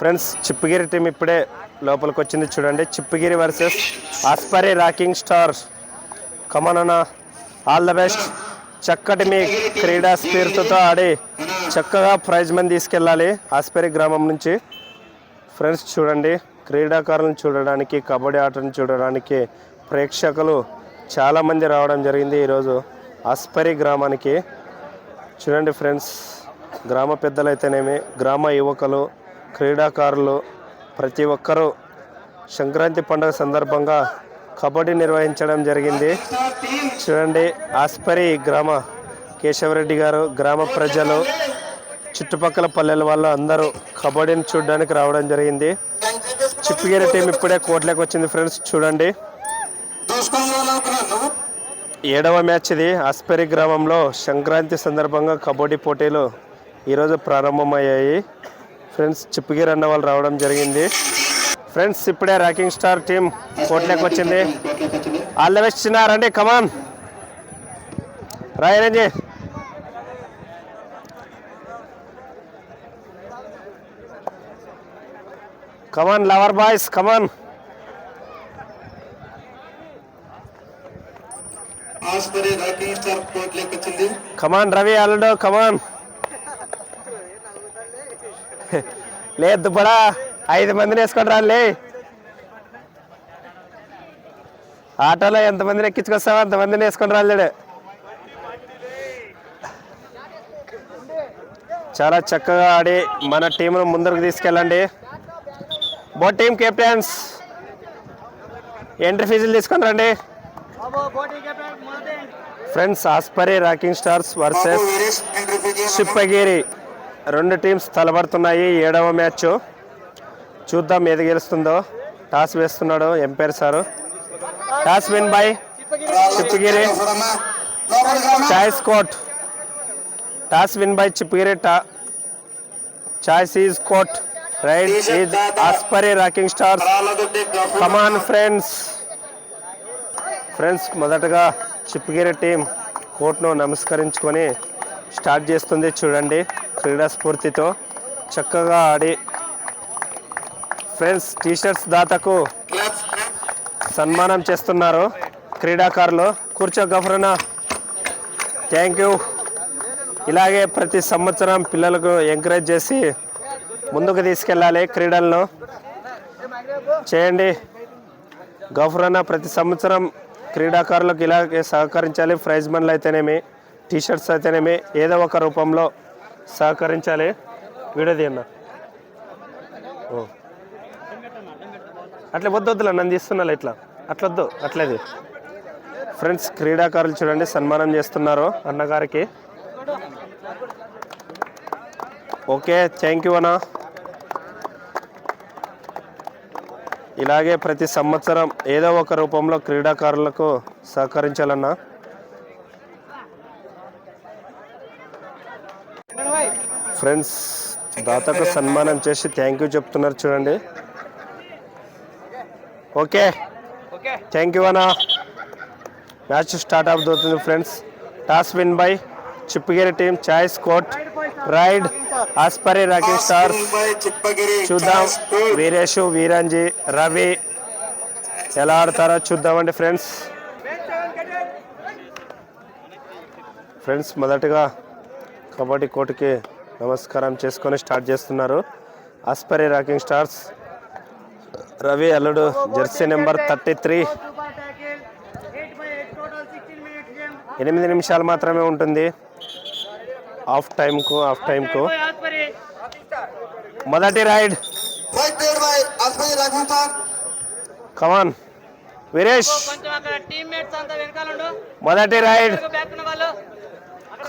Friends Chippagiri team ఇప్పుడే లోపలికి వచ్చింది చూడండి. Chippagiri versus Aspari rocking star. కమనన all the best చక్కటి మీ క్రీడా స్ఫూర్తితో ఆడి చక్కగా ప్రైజ్ మని తీసుకెళ్ళాలి ఆస్పరి గ్రామం నుంచి. ఫ్రెండ్స్ చూడండి. క్రీడాకారులను చూడడానికి కబడ్డీ ఆటను చూడడానికి ప్రేక్షకులు చాలామంది రావడం జరిగింది ఈరోజు ఆస్పరి గ్రామానికి. చూడండి ఫ్రెండ్స్ గ్రామ పెద్దలైతేనేమి గ్రామ యువకులు క్రీడాకారులు ప్రతి ఒక్కరూ సంక్రాంతి పండుగ సందర్భంగా కబడ్డీ నిర్వహించడం జరిగింది. చూడండి ఆస్పరి గ్రామ కేశవరెడ్డి గారు గ్రామ ప్రజలు చుట్టుపక్కల పల్లెల వాళ్ళు అందరూ కబడ్డీని చూడడానికి రావడం జరిగింది. చిప్పిగిరి టీం ఇప్పుడే కోట్లోకి వచ్చింది ఫ్రెండ్స్ చూడండి. ఏడవ మ్యాచ్ ఇది. ఆస్పరి గ్రామంలో సంక్రాంతి సందర్భంగా కబడ్డీ పోటీలు ఈరోజు ప్రారంభమయ్యాయి. ఫ్రెండ్స్ చిప్పగిరి అన్న వాళ్ళు రావడం జరిగింది. ఫ్రెండ్స్ ఇప్పుడే ర్యాకింగ్ స్టార్ టీం కోట్లోకి వచ్చింది. ఆల్ ద బెస్ట్ చిన్న రండి come on రాయరంజీ come on lover boys come on come on Ravi అల్లుడు కమాన్ లేదు బడా ఐదు మందిని వేసుకొని రాలే ఆటోలో ఎంతమందిని ఎక్కించుకొస్తావో అంతమందిని వేసుకొని రాలేడు. చాలా చక్కగా ఆడి మన టీంను ముందరకు తీసుకెళ్ళండి. బో టీం కెప్టెన్స్. ఎంట్రీ ఫీజులు తీసుకొని రండి. Friends Aspari rocking stars versus Chippagiri. రెండు టీమ్స్ తలబడుతున్నాయి ఏడవ మ్యాచ్. చూద్దాం ఏది గెలుస్తుందో. టాస్ వేస్తున్నాడు umpire sir. Toss win by Chippagiri. Choice court toss win by Chippagiri టా choice is court right is Aspari rocking stars. Come on friends friends మొదటగా Chippagiri team కోట్ను నమస్కరించుకొని స్టార్ట్ చేస్తుంది చూడండి క్రీడా స్ఫూర్తితో. చక్కగా ఆడి ఫ్రెండ్స్ టీషర్ట్స్ దాతకు సన్మానం చేస్తున్నారు క్రీడాకారులు. కూర్చో గఫరనా థ్యాంక్ యూ ఇలాగే ప్రతి సంవత్సరం పిల్లలకు ఎంకరేజ్ చేసి ముందుకు తీసుకెళ్ళాలి క్రీడలను చేయండి. గఫరానా ప్రతి సంవత్సరం క్రీడాకారులకు ఇలాగే సహకరించాలి. ప్రైజ్ మన్లు అయితేనేమి. టీషర్ట్స్ అయితేనేమి ఏదో ఒక రూపంలో సహకరించాలి. వీడియోది అన్న ఓ. అట్లా వద్దు వద్దులే నన్ను తీస్తున్నా ఇట్లా. అట్లొద్దు అట్లేదు ఫ్రెండ్స్ క్రీడాకారులు చూడండి సన్మానం చేస్తున్నారు అన్నగారికి. ఓకే థ్యాంక్ యూ అన్నా. ఇలాగే ప్రతి సంవత్సరం ఏదో ఒక రూపంలో క్రీడాకారులకు సహకరించాలన్నా ఫ్రెండ్స్ దాతకు సన్మానం చేసి థ్యాంక్ యూ చెప్తున్నారు చూడండి. ఓకే. థ్యాంక్ యూ అన్నా. మ్యాచ్ స్టార్ట్ అవుతుంది friends. Toss win by Chippagiri team choice court raid Aspari Rakesh Chippagiri చూద్దాం. వీరేషు వీరంజీ రవి ఎలా ఆడతారో చూద్దామండి ఫ్రెండ్స్. ఫ్రెండ్స్ మొదటగా కబడ్డీ కోర్టుకి నమస్కారం చేసుకొని స్టార్ట్ చేస్తున్నారు. ఆస్పరి రాకింగ్ స్టార్స్ రవి అల్లుడు జెర్సీ నెంబర్ థర్టీ త్రీ. ఎనిమిది నిమిషాలు మాత్రమే ఉంటుంది. హాఫ్ టైంకు హాఫ్ టైంకు మొదటి రైడ్ కమాన్ వీరేష్ మొదటి raid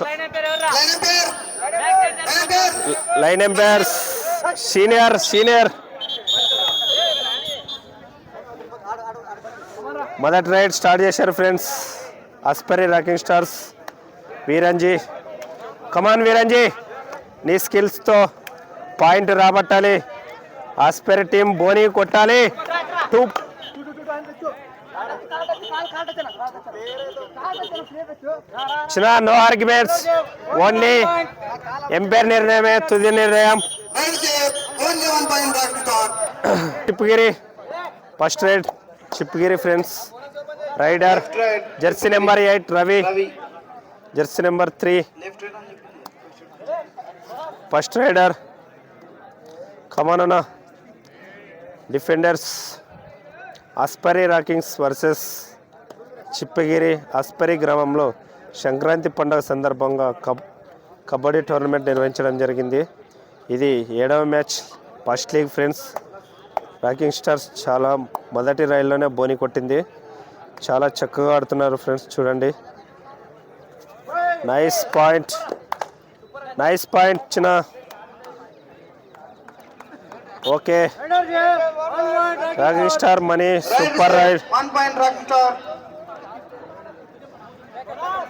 line umpire back side line umpire line umpires senior senior. మొదటి రైడ్ స్టార్ట్ చేశారు friends. Aspari rocking stars. Veeranji. Come on Veeranji. నీ స్కిల్స్తో పాయింట్ రాబట్టాలి. ఆస్పరి టీం బోని కొట్టాలి. టూ చిన్న నో ఆర్గ్యుమెంట్స్ ఓన్లీ ఎంపైర్ నిర్ణయమే తుది నిర్ణయం. Red Chippagiri first raid. Chippagiri friends raider jersey number eight Ravi. Jersey number three. First raider కమానన. Defenders Aspari rockings versus Chippagiri Aspari గ్రామంలో సంక్రాంతి పండుగ సందర్భంగా కబ కబడ్డీ టోర్నమెంట్ నిర్వహించడం జరిగింది. ఇది ఏడవ match. First league friends rocking stars చాలా మొదటి రైల్లోనే బోని కొట్టింది. చాలా చక్కగా ఆడుతున్నారు ఫ్రెండ్స్ చూడండి. Nice point. నైస్ పాయింట్ చిన్న okay. Rocking star Mani super raid.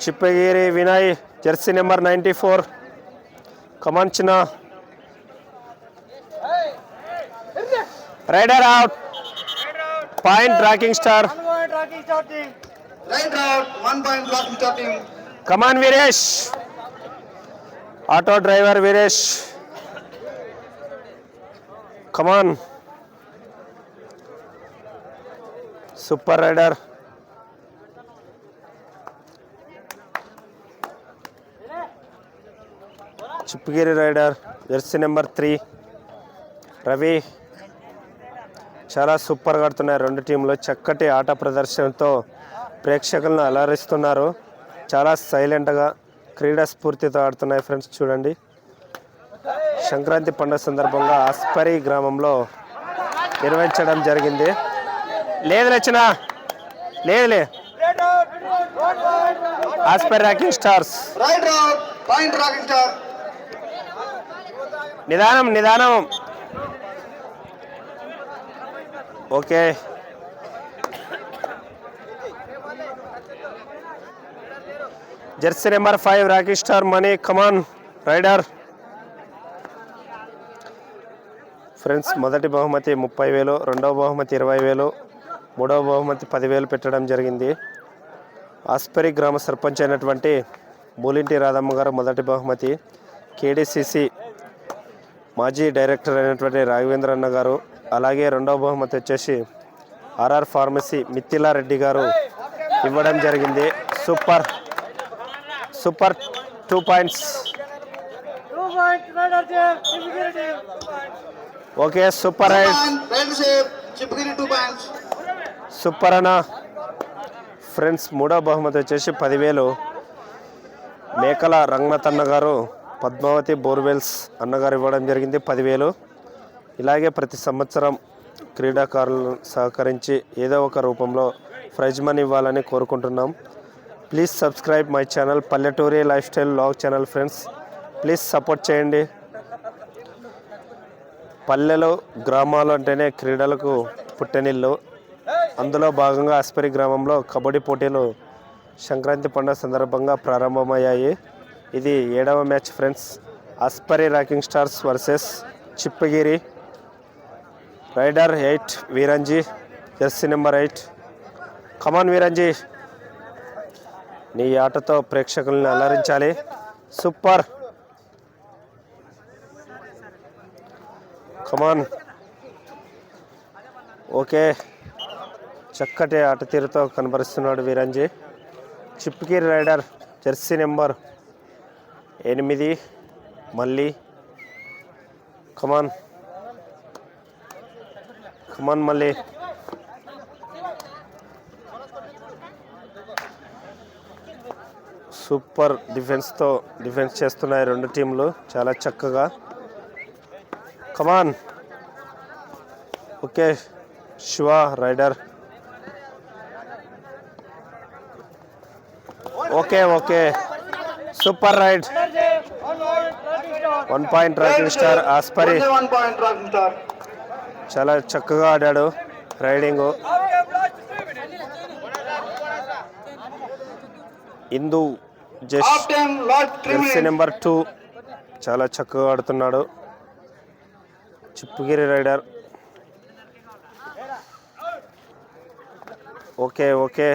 Chippagiri Vinay jersey number ninety four. Come on raider out point rocking star come on Veeresh auto driver Veeresh come on super raider Chippagiri raider jersey number three Ravi చాలా సూపర్గా ఆడుతున్నాయి. రెండు టీంలు చక్కటి ఆట ప్రదర్శనతో ప్రేక్షకులను అలరిస్తున్నారు. చాలా సైలెంట్గా క్రీడా స్ఫూర్తితో ఆడుతున్నాయి ఫ్రెండ్స్ చూడండి. సంక్రాంతి పండుగ సందర్భంగా అస్పరి గ్రామంలో నిర్వహించడం జరిగింది. లేదు లచ్చిన లేదులే ఆస్పరి రాకింగ్ స్టార్స్. నిదానం నిదానం. Okay. Jersey number five rocky star Mani come on raider. Friends మొదటి బహుమతి ముప్పై వేలు రెండవ బహుమతి ఇరవై వేలు మూడవ బహుమతి పదివేలు పెట్టడం జరిగింది. ఆస్పరి గ్రామ సర్పంచ్ అయినటువంటి మూలింటి రాధమ్మ గారు మొదటి బహుమతి. కేడిసిసి మాజీ డైరెక్టర్ అయినటువంటి రాఘవేంద్ర అన్న గారు అలాగే రెండవ బహుమతి వచ్చేసి ఆర్ఆర్ ఫార్మసీ మిత్తిలారెడ్డి గారు ఇవ్వడం జరిగింది. Super super two points. Okay super. Super అన్న. ఫ్రెండ్స్ మూడో బహుమతి వచ్చేసి పదివేలు. మేకల రంగనాథ్ అన్న గారు పద్మావతి బోర్వెల్స్ అన్నగారు ఇవ్వడం జరిగింది పదివేలు. ఇలాగే ప్రతి సంవత్సరం క్రీడాకారులను సహకరించి ఏదో ఒక రూపంలో ప్రైజ్ మనీ ఇవ్వాలని కోరుకుంటున్నాం. ప్లీజ్ సబ్స్క్రైబ్ మై ఛానల్ పల్లెటూరి life style log channel friends. Please support చేయండి. పల్లెలు గ్రామాలు అంటేనే క్రీడలకు పుట్టెనిల్లు అందులో భాగంగా అస్పరి గ్రామంలో కబడ్డీ పోటీలు సంక్రాంతి పండుగ సందర్భంగా ప్రారంభమయ్యాయి. ఇది ఏడవ match friends. Aspari rocking stars versus Chippagiri raider eight Veeranji jersey number eight. Come on Veeranji. నీ ఆటతో ప్రేక్షకుల్ని అలరించాలి. సూపర్. కమాన్ ఓకే చక్కటి ఆట తీరుతో కనబరుస్తున్నాడు Veeranji. Chippagiri raider jersey number ఎనిమిది మళ్ళీ. కమాన్ కమాన్ మళ్ళీ. సూపర్ డిఫెన్స్తో డిఫెన్స్ చేస్తున్నాయి రెండు టీంలు. చాలా చక్కగా. Come on okay Shiva raider okay okay super raid one point raiding star Aspari. చాలా చక్కగా ఆడాడు రైడింగ్. ఇందు జస్ట్. Number two. చాలా చక్కగా ఆడుతున్నాడు. చిప్పుగిరి రైడర్. Okay okay.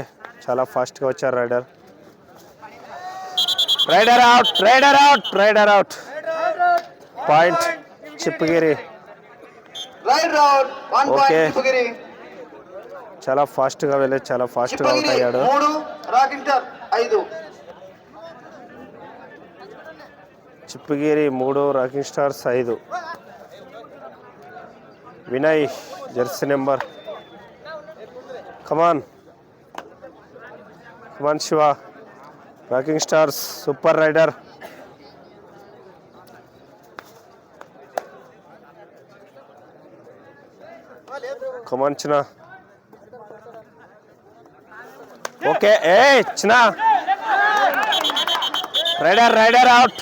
చాలా ఫాస్ట్గా వచ్చారు raider. Raider out raider out raider out. Point Chippagiri. Chipagiri. చాలా ఫాస్ట్గా వెళ్ళి చాలా ఫాస్ట్గా అవుట్ అయ్యాడు. మూడు రాకింగ్ స్టార్ ఐదు. చిప్పగిరి మూడు రాకింగ్ స్టార్స్ ఐదు Vinay jersey number come on come on Shiva rocking stars super raider come on చిన్న ఓకే ఏ చిన్న రైడర్ రైడర్ అవుట్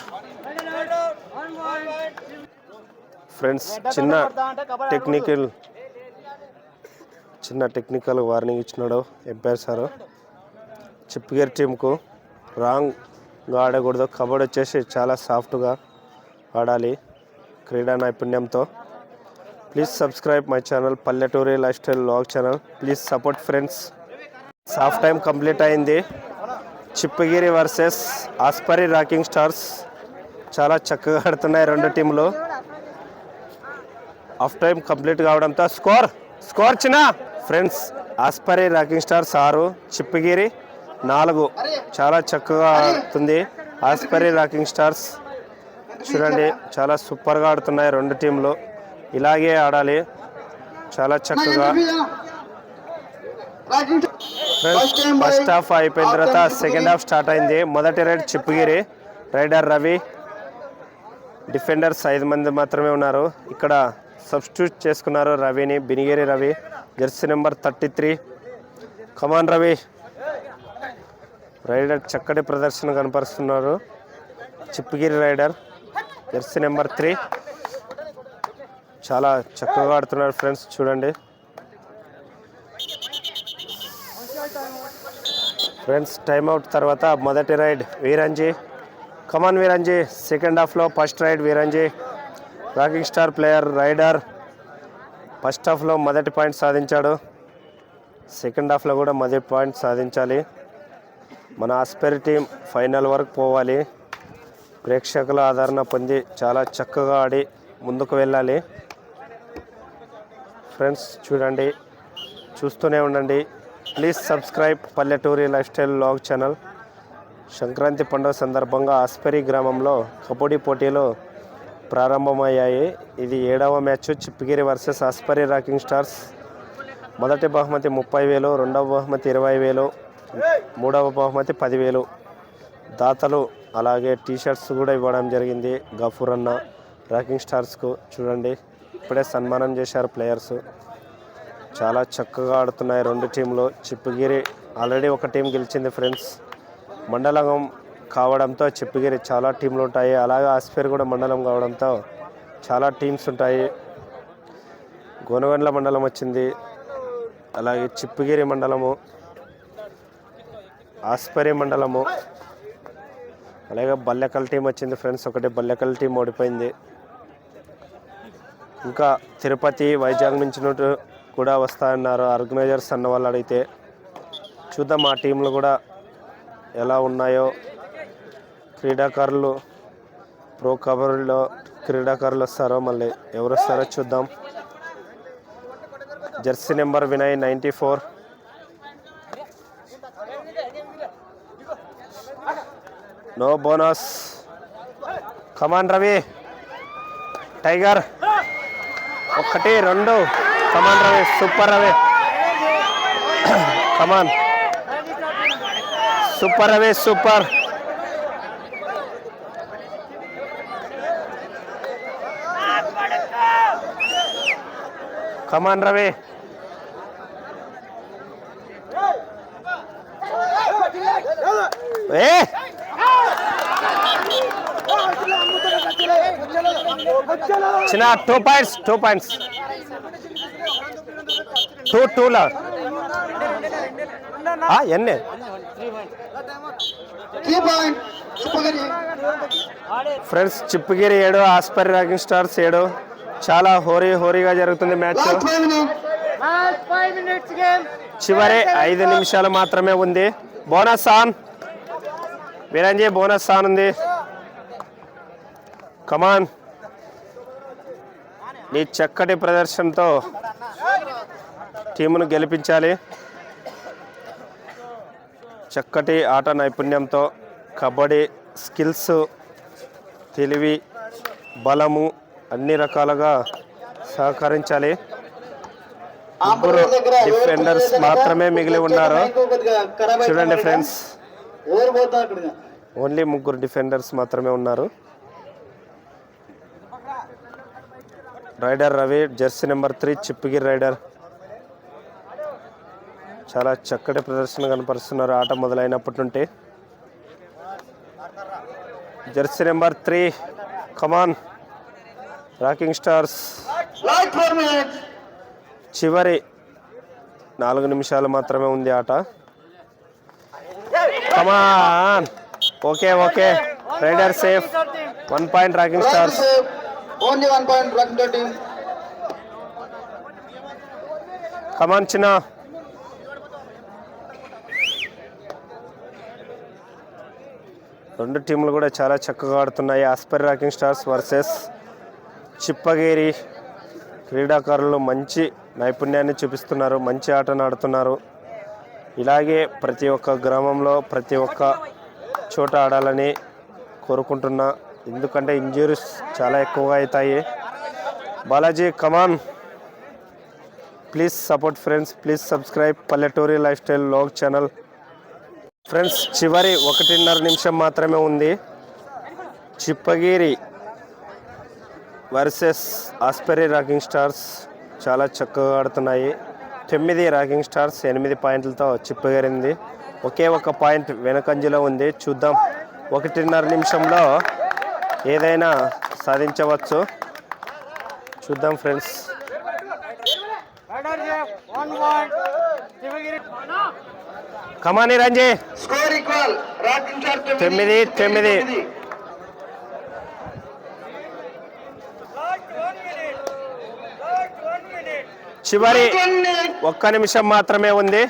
ఫ్రెండ్స్ చిన్న టెక్నికల్ చిన్న టెక్నికల్ వార్నింగ్ ఇచ్చినాడు ఎంపైర్ సార్. చిప్గిర్ టీంకు రాంగ్గా ఆడకూడదు. కబడ్డీ వచ్చేసి చాలా సాఫ్ట్గా ఆడాలి క్రీడా నైపుణ్యంతో. ప్లీజ్ సబ్స్క్రైబ్ మై ఛానల్ పల్లెటూరి life style log channel. Please support friends. Half time complete అయింది. Chippagiri versus Aspari rocking stars చాలా చక్కగా ఆడుతున్నాయి రెండు టీంలు. హాఫ్ టైం కంప్లీట్ కావడంతో స్కోర్ స్కోర్ చిన్న. ఫ్రెండ్స్ ఆస్పరి రాకింగ్ స్టార్స్ ఆరు చిప్పగిరి నాలుగు. చాలా చక్కగా ఆడుతుంది. ఆస్పరి రాకింగ్ స్టార్స్ చూడండి చాలా సూపర్గా ఆడుతున్నాయి రెండు టీంలు. ఇలాగే ఆడాలి. చాలా చక్కగా. ఫ్రెండ్స్ ఫస్ట్ హాఫ్ అయిపోయిన తర్వాత సెకండ్ హాఫ్ స్టార్ట్ అయింది. మొదటి raid Chippagiri raider Ravi. Defenders ఐదు మంది మాత్రమే ఉన్నారు. ఇక్కడ సబ్స్టిట్యూట్ చేసుకున్నారు రవిని? బినిగిరి Ravi jersey number thirty three. Come on Ravi. Raider చక్కటి ప్రదర్శన కనపరుస్తున్నారు. Chippagiri raider jersey number three. చాలా చక్కగా ఆడుతున్నారు ఫ్రెండ్స్ చూడండి. ఫ్రెండ్స్ టైం అవుట్ తర్వాత మొదటి raid Veeranji. Come on Veeranji. Second హాఫ్లో first raid Veeranji. Rocking star player raider first హాఫ్లో మొదటి పాయింట్ సాధించాడు. సెకండ్ హాఫ్లో కూడా మొదటి పాయింట్ సాధించాలి. మన ఆస్పెరి టీం ఫైనల్ వరకు పోవాలి. ప్రేక్షకుల ఆదరణ పొంది చాలా చక్కగా ఆడి ముందుకు వెళ్ళాలి. ఫ్రెండ్స్ చూడండి చూస్తూనే ఉండండి. ప్లీజ్ సబ్స్క్రైబ్ పల్లెటూరి life style log channel. Sankranti పండుగ సందర్భంగా ఆస్పెరి గ్రామంలో కబడ్డీ పోటీలో ప్రారంభమయ్యాయి. ఇది ఏడవ match Chippagiri versus Aspari rocking stars. మొదటి బహుమతి ముప్పై వేలు రెండవ బహుమతి ఇరవై వేలు మూడవ బహుమతి పదివేలు. దాతలు అలాగే టీ షర్ట్స్ కూడా ఇవ్వడం జరిగింది గఫూర్ అన్న రాకింగ్ స్టార్స్కు. చూడండి ఇప్పుడే సన్మానం చేశారు ప్లేయర్స్. చాలా చక్కగా ఆడుతున్నాయి రెండు టీంలు. చిప్పగిరి ఆల్రెడీ ఒక టీం గెలిచింది ఫ్రెండ్స్. మండలం కావడంతో చెప్పిగిరి చాలా టీంలు ఉంటాయి అలాగే ఆస్పేర్ కూడా మండలం కావడంతో చాలా టీమ్స్ ఉంటాయి గోనగండ్ల మండలం వచ్చింది. అలాగే చిప్పగిరి మండలము ఆస్పరి మండలము అలాగే బల్లెకల్ టీం వచ్చింది ఫ్రెండ్స్. ఒకటి బల్లెకల్ టీం ఓడిపోయింది. ఇంకా తిరుపతి వైజాగ్ నుంచి కూడా వస్తాయన్నారు. ఆర్గనైజర్స్ అన్న వాళ్ళు అడిగితే చూద్దాం ఆ టీంలు కూడా ఎలా ఉన్నాయో. క్రీడాకారులు ప్రో కబడ్డీలో క్రీడాకారులు వస్తారో మళ్ళీ ఎవరు వస్తారో చూద్దాం. Jersey number Vinay ninety four. No bonus. Come on Ravi tiger ఒకటి రెండు. Come on Ravi super Ravi come on super Ravi super come on Ravi ఏ? చిన్న two points two points two టూలా ఎన్ని? ఫ్రెండ్స్ చిప్పగిరి ఏడు ఆస్పరి రాకింగ్ స్టార్స్ ఏడు. చాలా హోరీ హోరీగా జరుగుతుంది match. చివరి ఐదు నిమిషాలు మాత్రమే ఉంది. Bonus on Veeranji bonus on ఉంది కమాన్ నీ చక్కటి ప్రదర్శనతో టీమును గెలిపించాలి. చక్కటి ఆట నైపుణ్యంతో కబడ్డీ స్కిల్స్ తెలివి బలము అన్ని రకాలుగా సహకరించాలి. ముగ్గురు డిఫెండర్స్ మాత్రమే మిగిలి ఉన్నారు. చూడండి ఫ్రెండ్స్ ఓన్లీ ముగ్గురు డిఫెండర్స్ మాత్రమే ఉన్నారు. Raider Ravi jersey number three Chippagiri raider చాలా చక్కటి ప్రదర్శన కనపరుస్తున్నారు ఆట మొదలైనప్పటి నుండి. Jersey number three come on rocking stars. చివరి నాలుగు నిమిషాలు మాత్రమే ఉంది ఆట. Come on okay okay raider safe one point rocking stars only one point run team come on చిన్న రెండు టీంలు కూడా చాలా చక్కగా ఆడుతున్నాయి. Aspari rocking stars versus Chippagiri క్రీడాకారులు మంచి నైపుణ్యాన్ని చూపిస్తున్నారు మంచి ఆటను ఆడుతున్నారు. ఇలాగే ప్రతి ఒక్క గ్రామంలో ప్రతి ఒక్క చోట ఆడాలని కోరుకుంటున్నా ఎందుకంటే ఇంజురీస్ చాలా ఎక్కువగా అవుతాయి. Balaji come on please support friends please subscribe పల్లెటూరి life style log channel friends చివరి ఒకటిన్నర నిమిషం మాత్రమే ఉంది. Chippagiri versus Aspari rocking stars చాలా చక్కగా ఆడుతున్నాయి. తొమ్మిది రాకింగ్ స్టార్స్ ఎనిమిది పాయింట్లతో చిప్పగిరింది. ఒకే ఒక పాయింట్ వెనకంజలో ఉంది. చూద్దాం. ఒకటిన్నర నిమిషంలో ఏదైనా సాధించవచ్చు. చూద్దాం ఫ్రెండ్స్. కమాని రంజీ. తొమ్మిది, తొమ్మిది. చివరి ఒక్క నిమిషం మాత్రమే ఉంది.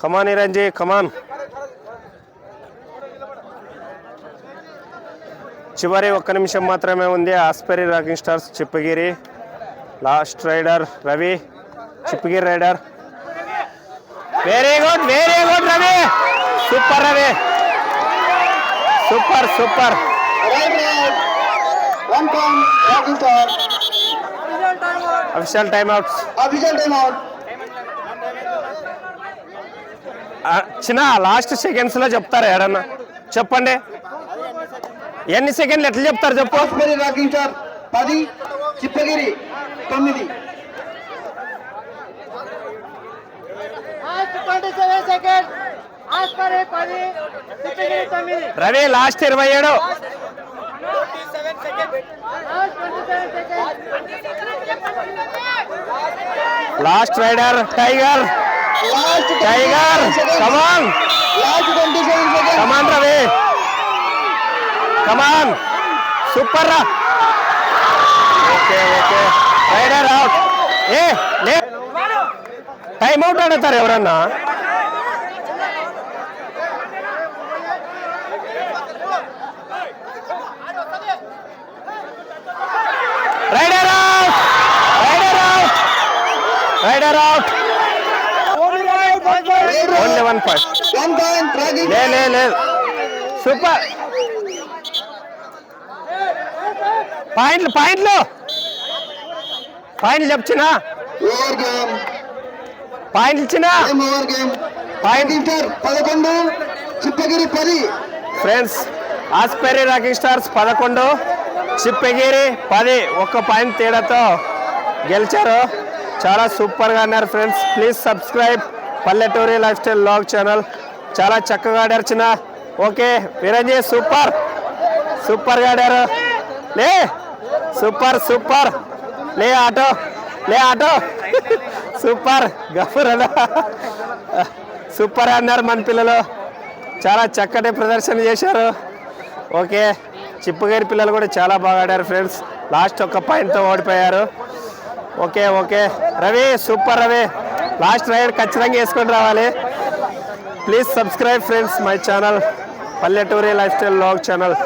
కమాన్ రంజీ కమాన్ చివరి ఒక్క నిమిషం మాత్రమే ఉంది. Aspari rocking stars Chippagiri last raider Ravi Chippagiri raider very good very good Ravi super Ravi super super. Official time official out చిన్న లాస్ట్ సెకండ్స్లో చెప్తారు ఏడన్నా చెప్పండి. ఎన్ని సెకండ్లు ఎట్లా చెప్తారు చెప్పు. పది చిప్పగిరి తొమ్మిది. సెకండ్ ఆస్పరి పది శివగిరి తొమ్మిది రవి లాస్ట్ ఇరవై ఏడు. Last raider tiger. Tiger come on come on Ravi. Come on super రా. Okay okay. రైడర్ అవుట్ ఏ లే. టైం అవుట్ ఆడతారు ఎవరన్నా raider out raider out raider out only one లే లే లేదు సూపర్. పాయింట్లు పాయింట్లు. పాయింట్లు చెప్తున్నా. పాయింట్లు ఇచ్చిన. పాయింట్ పదకొండు చిప్పగిరి పది ఫ్రెండ్స్ ఆస్పెరీ రాకింగ్ స్టార్స్ పదకొండు చిప్పెగిరి పది. ఒక్క పాయింట్ తేడాతో గెలిచారు. చాలా సూపర్గా అన్నారు ఫ్రెండ్స్. ప్లీజ్ సబ్స్క్రైబ్ పల్లెటూరి లైఫ్ స్టైల్ లాగ్ ఛానల్. చాలా చక్కగా ఆడారు చిన్న. Okay Veeranji super. సూపర్గా ఆడారు. లే సూపర్ సూపర్. లే ఆటో. లే ఆటో. సూపర్. గఫూర్ అన్న సూపర్ అన్నారు మన పిల్లలు. చాలా చక్కటి ప్రదర్శన చేశారు. ఓకే చిప్పగిరి పిల్లలు కూడా చాలా బాగా ఆడారు ఫ్రెండ్స్. లాస్ట్ ఒక్క పాయింట్తో ఓడిపోయారు. Okay okay. Ravi super Ravi. Last raid ఖచ్చితంగా వేసుకొని రావాలి. Please subscribe friends my channel. పల్లెటూరి లైఫ్ స్టైల్ లాగ్ ఛానల్.